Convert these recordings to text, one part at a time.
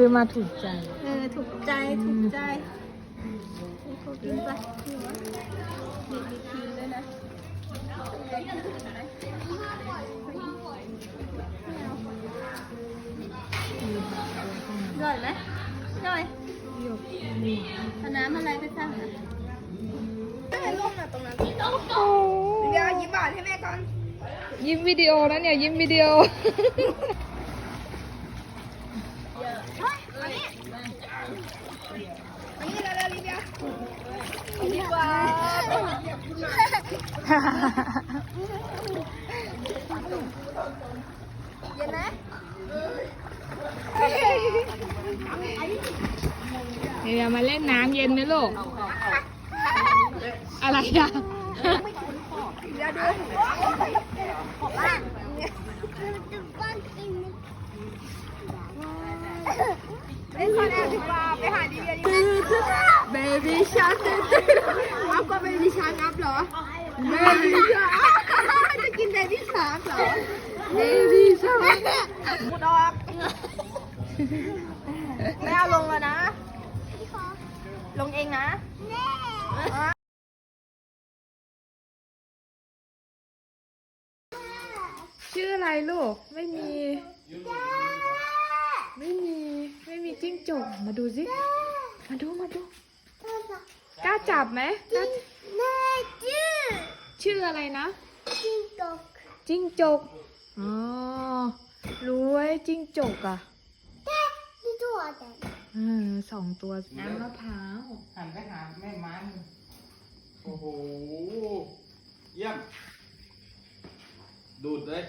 ซื้อมาถูกใจ เออถูกใจถูกใจถูกกินไปนี่วะมีมีครีด้วยนะอร่อยไหมอร่อยเอาน้ำอะไรไปสั่งนะไม่ร่มนะตรงนั้นเดี๋ยวยิ้มบาทให้แม่ก่อน ยิ้มวิดีโอนะเนี่ย ยิ้มวิดีโอ มานี่มานี่ เร็วๆลิเบียดีกว่าเย็นไหมเดี๋ยวมาเล่นน้ำเย็นไหมลูก อะไรอะเดี๋ยวดูว่าเล่นคอน แอร์ดีกว่าไปหาดีเบียดีกว่าเบบี้ชาร์กอัพก็เบบี้ชาร์กอัพเหรอเบบี้ชาร์กจะกินเบบี้ชาร์กเหรอเบบี้ชาร์กมุดออกไม่เอาลงแล้วนะ ลงเองนะชื่ออะไรลูก ไม่มีไม่มี ไม่มีจิ้งจก มา ดูสิ มาดูมาดูกล้าจับไหมกล้าแม่จื้อชื่ออะไรนะ จิ้งจก จิ้งจก อ๋อ รู้ไว้จิ้งจกอะแม่ที่ตัวแต่เออสองตัวน้ำมะพร้าวหันไปหาแม่มัน โอ้โห เยี่ยม ดูดเลย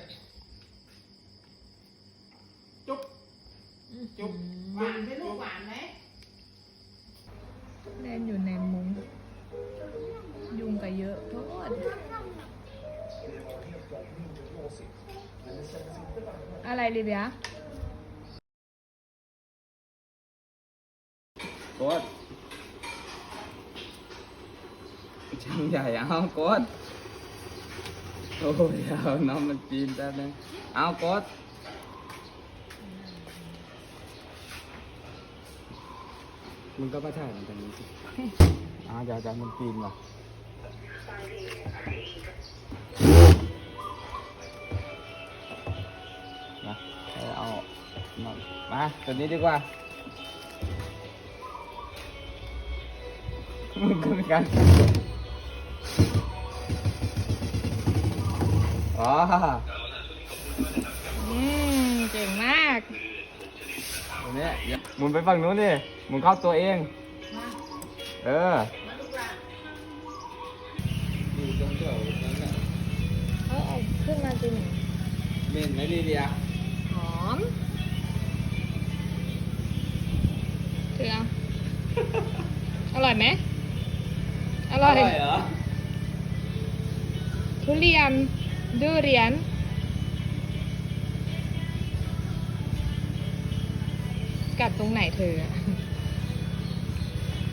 จุ๊บ จุ๊บหวานไหมลูกหวานไหมเล่นอยู่ในมุ้งยุงก็เยอะโทษอะไรลิเบียกดช่างใหญ่เอากดโอ้ยเอาน้องมันปีนแป๊บนึงเอากด มึงก็มาถ่ายมันตรงนี้สิอ้าวอย่าอย่ามันปีนว่ะมาเอาเอามาตัวนี้ดีกว่า มึงก็มีการอ๋ออืมเก่งมากตัวเนี้ยหมุนไปฝั่งนู้นดิ หมุนเข้าตัวเอง เอออยู่ตรงเดี่ยวนั่นแหละเอาเอาขึ้นมาจริงเมนไหมลีเดียหอมเถืออร่อยไหมอร่อยเหรอทุเรียนดูเรียนกัดตรงไหนเธออะ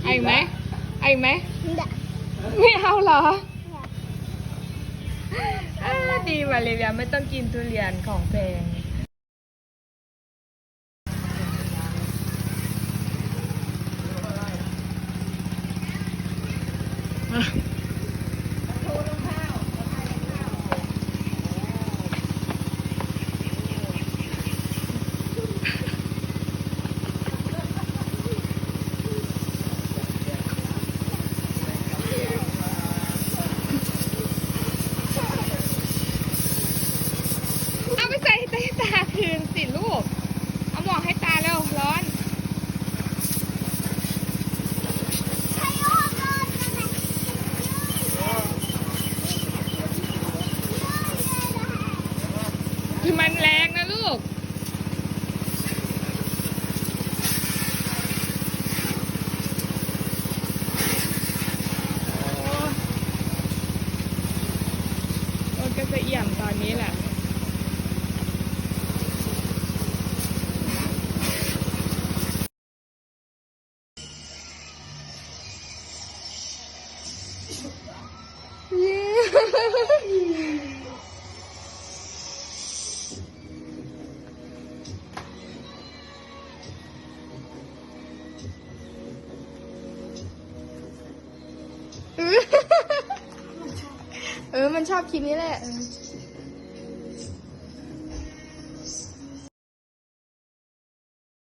เอาอีกไหมเอาอีกไหม ไม่เอาเหรออ่าดีมาเลยเบียไม่ต้องกินทุเรียนของแพงอะ มันแรงนะลูก โอ้ก็จะเอี่ยมตอนนี้แหละเย้ เออ มันชอบคลิปนี้แหละ